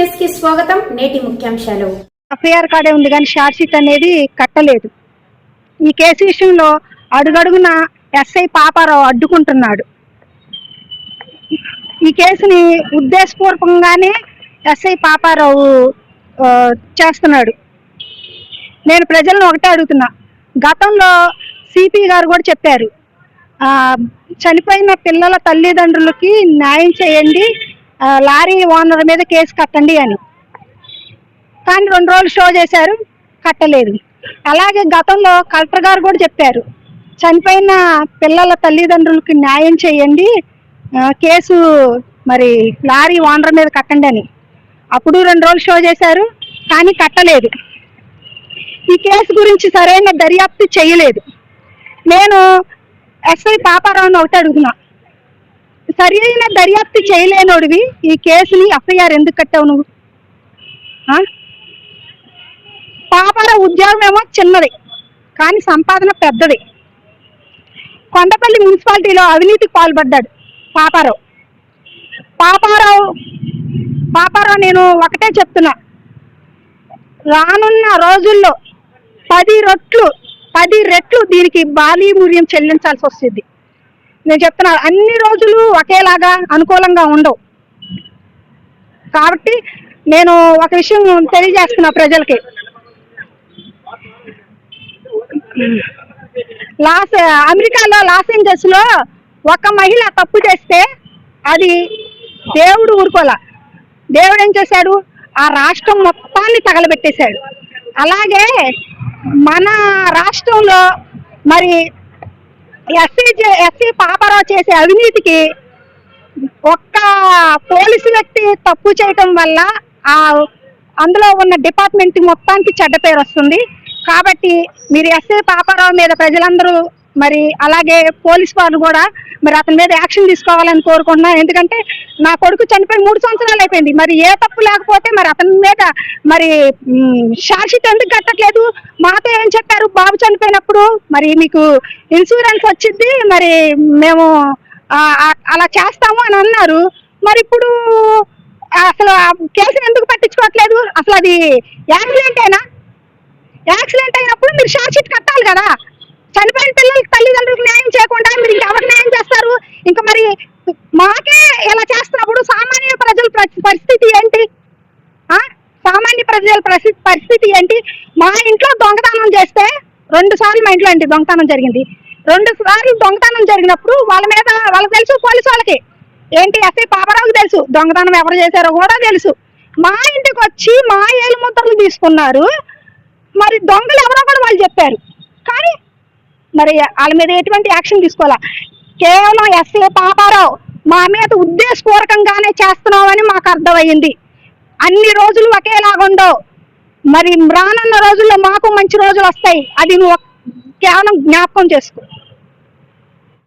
కి స్వాగతం నేటి ముఖ్యాంశాలు. ఎఫ్ఐఆర్ కార్డే ఉంది కానీ షార్ట్ షీట్ అనేది కట్టలేదు. ఈ కేసు విషయంలో అడుగడుగున ఎస్ఐ పాపారావు అడ్డుకుంటున్నాడు. ఈ కేసుని ఉద్దేశపూర్వకంగానే ఎస్ఐ పాపారావు చేస్తున్నాడు. నేను ప్రజలను ఒకటే అడుగుతున్నా. గతంలో సిపి గారు కూడా చెప్పారు చనిపోయిన పిల్లల తల్లిదండ్రులకి న్యాయం చేయండి లారీ ఓనర్ మీద కేసు కట్టండి అని. కానీ రెండు రోజులు షో చేశారు కట్టలేదు. అలాగే గతంలో కలెక్టర్ గారు కూడా చెప్పారు చనిపోయిన పిల్లల తల్లిదండ్రులకి న్యాయం చేయండి కేసు మరి లారీ ఓనర్ మీద కట్టండి అని. అప్పుడు రెండు రోజులు షో చేశారు కానీ కట్టలేదు. ఈ కేసు గురించి సరైన దర్యాప్తు చేయలేదు. నేను ఎస్ఐ పాపారావుని ఒకటి అడుగుతున్నా. సరి అయిన దర్యాప్తు చేయలేనోడివి. ఈ కేసుని ఎఫ్ఐఆర్ ఎందుకు కట్టావు నువ్వు? ఆ? ఉద్యోగం ఏమో చిన్నది కానీ సంపాదన పెద్దది. కొండపల్లి మున్సిపాలిటీలో అవినీతికి పాల్పడ్డాడు పాపారావు. పాపారావు పాపారావు నేను ఒకటే చెప్తున్నా. రానున్న రోజుల్లో పది రొట్లు పది రెట్లు దీనికి బాలీ మూల్యం చెల్లించాల్సి వస్తుంది. నేను చెప్తున్నా అన్ని రోజులు ఒకేలాగా అనుకూలంగా ఉండవు. కాబట్టి నేను ఒక విషయం తెలియజేస్తున్నా ప్రజలకి. లాస్ అమెరికాలో లాస్ ఏంజల్స్లో ఒక మహిళ తప్పు చేస్తే అది దేవుడు ఊరుకోలా. దేవుడు ఏం చేశాడు? ఆ రాష్ట్రం మొత్తాన్ని తగలబెట్టేశాడు. అలాగే మన రాష్ట్రంలో మరి ఎస్సీ ఎస్సీ పాపారావు చేసే అవినీతికి ఒక్క పోలీసు వ్యక్తి తప్పు చేయటం వల్ల ఆ అందులో ఉన్న డిపార్ట్మెంట్ మొత్తానికి చెడ్డ పేరు వస్తుంది. కాబట్టి మీరు ఎస్సీ పాపారావు మీద ప్రజలందరూ మరి అలాగే పోలీస్ వారు కూడా మరి అతని మీద యాక్షన్ తీసుకోవాలని కోరుకుంటున్నాను. ఎందుకంటే నా కొడుకు చనిపోయి మూడు సంవత్సరాలు అయిపోయింది. మరి ఏ తప్పు లేకపోతే మరి అతని మీద మరి షార్షీట్ ఎందుకు కట్టట్లేదు? మాతో ఏం చెప్పారు? బాబు చనిపోయినప్పుడు మరి మీకు ఇన్సూరెన్స్ వచ్చింది. మరి మేము అలా చేస్తాము అని అన్నారు. మరి ఇప్పుడు అసలు ఆ ఎందుకు పట్టించుకోవట్లేదు? అసలు అది యాక్సిడెంట్ అయినా యాక్సిడెంట్ అయినప్పుడు మీరు షార్ట్ షీట్ కట్టాలి కదా. చనిపోయిన పిల్లలకి తల్లిదండ్రులకు న్యాయం చేయకుండా మీరు ఇంకెవరు న్యాయం చేస్తారు? ఇంకా మరి మాకే ఇలా చేస్తున్నప్పుడు సామాన్య ప్రజల పరిస్థితి ఏంటి? సామాన్య ప్రజల పరిస్థితి ఏంటి? మా ఇంట్లో దొంగతనం చేస్తే రెండు సార్లు మా ఇంట్లో అండి దొంగతనం జరిగింది. రెండు సార్లు దొంగతనం జరిగినప్పుడు వాళ్ళ మీద వాళ్ళకి తెలుసు పోలీసు వాళ్ళకి. ఏంటి? ఎస్ఐ పాపరావుకి తెలుసు. దొంగతనం ఎవరు చేశారో కూడా తెలుసు. మా ఇంటికి వచ్చి మా ఏలు ముద్రలు తీసుకున్నారు. మరి దొంగలు ఎవరో కూడా వాళ్ళు చెప్పారు. మరి వాళ్ళ మీద ఎటువంటి యాక్షన్ తీసుకోవాలా? కేవలం ఎస్ఏ పాపారావు మా మీద ఉద్దేశపూర్వకంగానే చేస్తున్నామని మాకు అర్థమయ్యింది. అన్ని రోజులు ఒకేలాగా ఉండవు. మరి రానున్న రోజుల్లో మాకు మంచి రోజులు వస్తాయి. అది నువ్వు కేవలం జ్ఞాపకం చేసుకో.